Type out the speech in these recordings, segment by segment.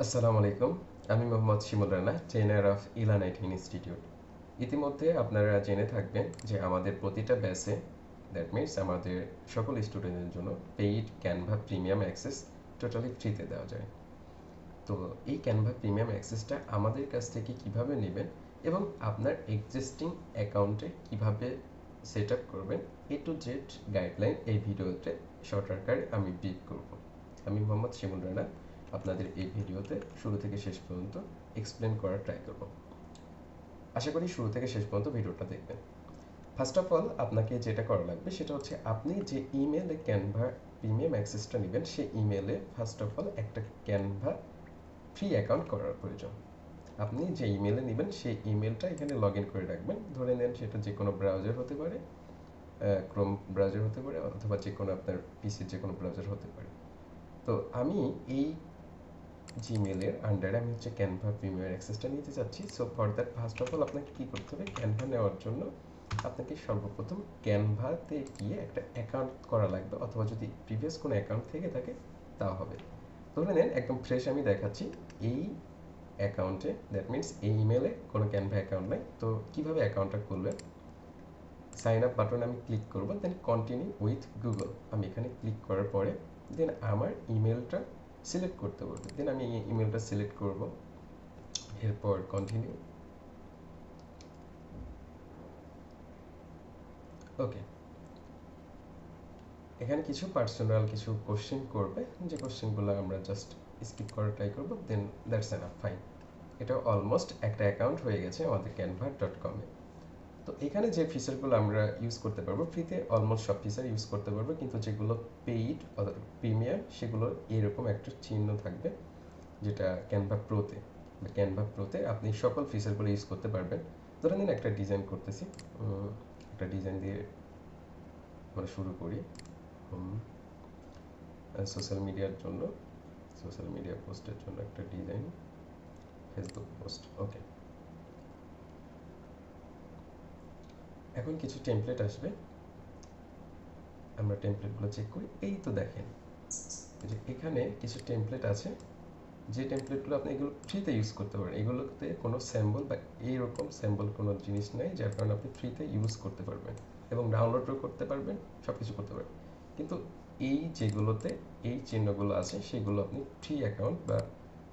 আসসালামু আলাইকুম। আমি Mohammad Shimul Rana trainer of Elan IT institute ইতিমধ্যে আপনারা জেনে থাকবেন যে আমাদের প্রতিটা ব্যাচে দ্যাট মিনস আমাদের সকল স্টুডেন্টের জন্য paid Canva premium access totally ফ্রিতে দেওয়া যায়। তো এই ক্যানভা প্রিমিয়াম অ্যাক্সেসটা আমাদের কাছ থেকে কীভাবে নেবেন এবং আপনার এক্সিস্টিং অ্যাকাউন্টে কীভাবে সেট আপ করবেন, এ টু জেড গাইডলাইন এই ভিডিওতে শর্ট আকারে আমি ব্রিফ করব। আমি মোহাম্মদ শিমুল রানা আপনাদের এই ভিডিওতে শুরু থেকে শেষ পর্যন্ত এক্সপ্লেন করার ট্রাই করব। আশা করি শুরু থেকে শেষ পর্যন্ত ভিডিওটা দেখবেন। ফার্স্ট অফ অল আপনাকে যেটা করা লাগবে সেটা হচ্ছে আপনি যে ইমেলে ক্যানভা প্রিমিয়াম অ্যাক্সেসটা নেবেন, সেই ইমেলে ফার্স্ট অফ অল একটা ক্যানভা ফ্রি অ্যাকাউন্ট করার প্রয়োজন। আপনি যে ইমেলে নেবেন, সেই ইমেলটা এখানে লগ ইন করে রাখবেন। ধরে নেন সেটা যে কোনো ব্রাউজার হতে পারে ক্রোম ব্রাউজার হতে পারে, অথবা যে কোনো আপনার পিসির যে কোনো ব্রাউজার হতে পারে। তো আমি এই জিমেলের আন্ডারে আমি হচ্ছে ক্যানভা প্রিমিয়ার অ্যাক্সেসটা নিতে চাচ্ছি। So for that first of all আপনাকে কী করতে হবে? ক্যানভা নেওয়ার জন্য আপনাকে সর্বপ্রথম ক্যানভাতে গিয়ে একটা অ্যাকাউন্ট করা লাগবে, অথবা যদি প্রিভিয়াস কোনো অ্যাকাউন্ট থেকে থাকে, তা হবে। ধরে নেন, একদম ফ্রেশ আমি দেখাচ্ছি। এই অ্যাকাউন্টে দ্যাট মিনস এই ইমেলে কোনো ক্যানভা অ্যাকাউন্ট নেই। তো কীভাবে অ্যাকাউন্টটা খুলবেন? সাইন আপ বাটন আমি ক্লিক করব দেন কন্টিনিউ উইথ গুগল আমি এখানে ক্লিক করার পরে দেন আমার ইমেলটা সিলেক্ট করতে বলবে দেন আমি ইমেলটা সিলেক্ট করব, এরপর কন্টিনিউ ওকে এখানে কিছু পার্সোনাল কিছু কোশ্চেন করবে, যে কোশ্চেনগুলো আমরা জাস্ট স্কিপ করার ট্রাই করব দেন দ্যাটস এনাফ ফাইন এটা অলমোস্ট একটা অ্যাকাউন্ট হয়ে গেছে আমাদের ক্যানভা ডট কমে তো এখানে যে ফিচারগুলো আমরা ইউজ করতে পারব ফ্রিতে অলমোস্ট সব ফিচার ইউজ করতে পারব, কিন্তু যেগুলো পেইড প্রিমিয়াম সেগুলো এরকম একটা চিহ্ন থাকবে, যেটা ক্যানভা প্রোতে ক্যানভা প্রোতে আপনি সকল ফিচারগুলো ইউজ করতে পারবেন। ধরে নিন একটা ডিজাইন করতেছি একটা ডিজাইন দিয়ে আমরা শুরু করি সোশ্যাল মিডিয়ার জন্য সোশ্যাল মিডিয়া পোস্টের জন্য একটা ডিজাইন ফেসবুক পোস্ট ওকে এখন কিছু টেমপ্লেট আসবে। আমরা টেমপ্লেটগুলো চেক করি। এই তো দেখেন যে এখানে কিছু টেমপ্লেট আছে। যে টেমপ্লেটগুলো আপনি এগুলো ফ্রিতে ইউজ করতে পারেন এগুলোতে কোনো স্যাম্বল বা এইরকম স্যাম্বল কোনো জিনিস নেই, যার কারণে আপনি ফ্রিতে ইউজ করতে পারবেন এবং ডাউনলোডও করতে পারবেন সব কিছু করতে পারবেন। কিন্তু এই যেগুলোতে এই চিহ্নগুলো আছে, সেগুলো আপনি ফ্রি অ্যাকাউন্ট বা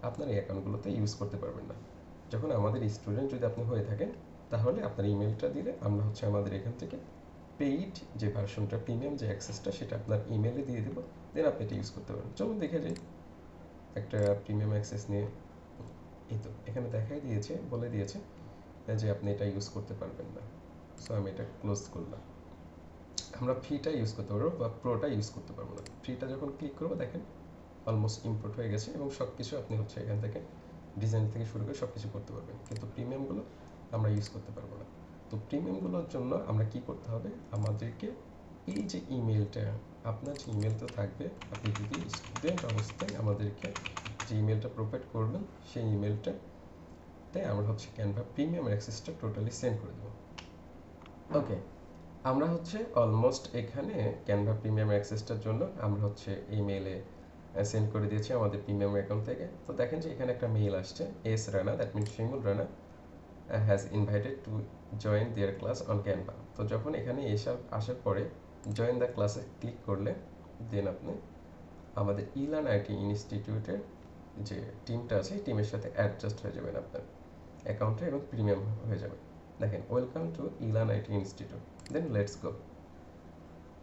আপনার এই অ্যাকাউন্টগুলোতে ইউজ করতে পারবেন না। যখন আমাদের স্টুডেন্ট যদি আপনি হয়ে থাকেন তাহলে আপনার ইমেলটা দিলে আমরা হচ্ছে আমাদের এখান থেকে পেইড যে ভার্সনটা প্রিমিয়াম যে অ্যাক্সেসটা সেটা আপনার ইমেলে দিয়ে দেবো। দেন আপনি এটা ইউজ করতে পারেন চলুন দেখে যাই। একটা প্রিমিয়াম অ্যাক্সেস নিয়ে, এই তো, এখানে দেখাই দিয়েছে, বলে দিয়েছে যে আপনি এটা ইউজ করতে পারবেন না। সো আমি এটা ক্লোজ করলাম। আমরা ফ্রিটা ইউজ করতে পারব বা প্রোটা ইউজ করতে পারব না। ফ্রিটা যখন ক্লিক করব, দেখেন অলমোস্ট ইম্পোর্ট হয়ে গেছে এবং সব কিছু আপনি হচ্ছে এখান থেকে ডিজাইন থেকে শুরু করে সব কিছু করতে পারবেন। কিন্তু প্রিমিয়ামগুলো আমরা ইউজ করতে পারব না। তো প্রিমিয়ামগুলোর জন্য আমরা কি করতে হবে? আমাদেরকে এই যে ইমেলটা আপনার যে ইমেল তো থাকবে, আপনি যদি স্টুডেন্ট অবস্থায় আমাদেরকে যে ইমেলটা প্রোভাইড করবেন, সেই ইমেলটা তাই আমরা হচ্ছে ক্যানভা প্রিমিয়াম অ্যাক্সেসটা টোটালি সেন্ড করে দেবো। ওকে আমরা হচ্ছে অলমোস্ট এখানে ক্যানভা প্রিমিয়াম অ্যাক্সেসটার জন্য আমরা হচ্ছে ইমেলে সেন্ড করে দিয়েছি আমাদের প্রিমিয়াম অ্যাকাউন্ট থেকে। তো দেখেন যে এখানে একটা মেল আসছে S Rana that means Shimul Rana has invited to join their class on Canva তো যখন এখানে এসে আসার পরে জয়েন দ্য ক্লাসে ক্লিক করলে দেন আপনি আমাদের ইলান আইটি ইনস্টিটিউটের যে টিমটা আছে টিমের সাথে অ্যাডজাস্ট হয়ে যাবেন আপনার অ্যাকাউন্টে এবং প্রিমিয়াম হয়ে যাবে। দেখেন welcome to Elan IT institute then let's go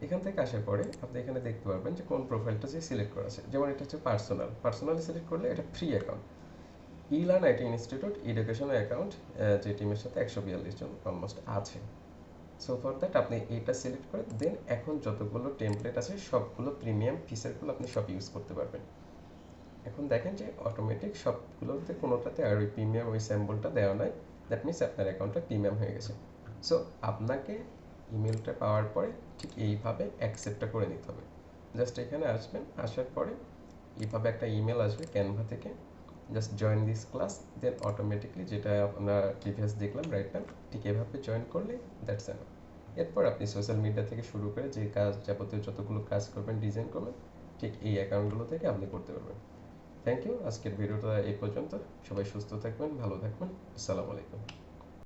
এখান থেকে আসার পরে আপনি এখানে দেখতে পারবেন যে কোন প্রোফাইলটা সিলেক্ট করা আছে। যেমন এটা হচ্ছে পার্সোনাল পার্সোনালি সিলেক্ট করলে এটা free account Elan IT institute education account যে টিমের সাথে একশো বিয়াল্লিশ জন অলমোস্ট আছে। সো ফর দ্যাট আপনি এটা সিলেক্ট করে দেন এখন যতগুলো টেমপ্লেট আছে, সবগুলো প্রিমিয়াম ফিচারগুলো আপনি সব ইউজ করতে পারবেন। এখন দেখেন যে অটোমেটিক সবগুলোতে কোনোটাতে আর ওই প্রিমিয়াম ওই স্যাম্বলটা দেওয়া নাই। দ্যাট মিনস আপনার অ্যাকাউন্টটা প্রিমিয়াম হয়ে গেছে। সো আপনাকে ইমেলটা পাওয়ার পরে ঠিক এইভাবে অ্যাকসেপ্টটা করে নিতে হবে। জাস্ট এখানে আসবেন, আসার পরে এইভাবে একটা ইমেল আসবে ক্যানভা থেকে। Just join this class then automatically যেটা আমরা প্রিভিয়াস দেখলাম রাইট নাম ঠিক এভাবে জয়েন করলে দ্যাটস এন এরপর আপনি সোশ্যাল মিডিয়া থেকে শুরু করে যে কাজ যাবতীয় যতগুলো কাজ করবেন ডিজাইন করবেন, ঠিক এই অ্যাকাউন্টগুলো থেকে আপনি করতে পারবেন। থ্যাংক ইউ আজকের ভিডিওটা এই পর্যন্ত। সবাই সুস্থ থাকবেন, ভালো থাকবেন। আসসালামু আলাইকুম।